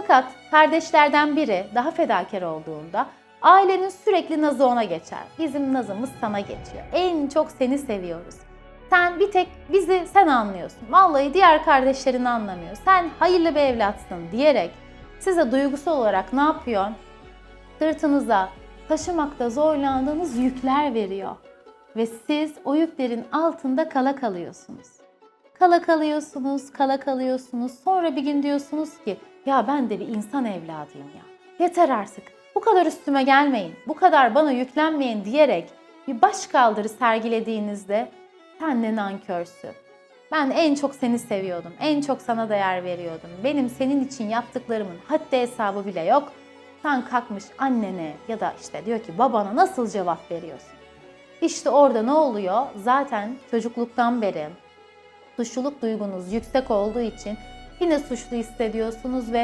Fakat kardeşlerden biri daha fedakar olduğunda ailenin sürekli nazı ona geçer. Bizim nazımız sana geçiyor. En çok seni seviyoruz. Sen bir tek bizi sen anlıyorsun. Vallahi diğer kardeşlerini anlamıyor. Sen hayırlı bir evlatsın diyerek size duygusal olarak ne yapıyor? Sırtınıza taşımakta zorlandığınız yükler veriyor. Ve siz o yüklerin altında kala kalıyorsunuz. Kala kalıyorsunuz, kala kalıyorsunuz. Sonra bir gün diyorsunuz ki ya ben de bir insan evladıyım ya. Yeter artık. Bu kadar üstüme gelmeyin. Bu kadar bana yüklenmeyin diyerek bir baş kaldırı sergilediğinizde sen ne nankörsün. Ben en çok seni seviyordum. En çok sana değer veriyordum. Benim senin için yaptıklarımın haddi hesabı bile yok. Sen kalkmış annene ya da işte diyor ki babana nasıl cevap veriyorsun? İşte orada ne oluyor? Zaten çocukluktan beri suçluluk duygunuz yüksek olduğu için yine suçlu hissediyorsunuz ve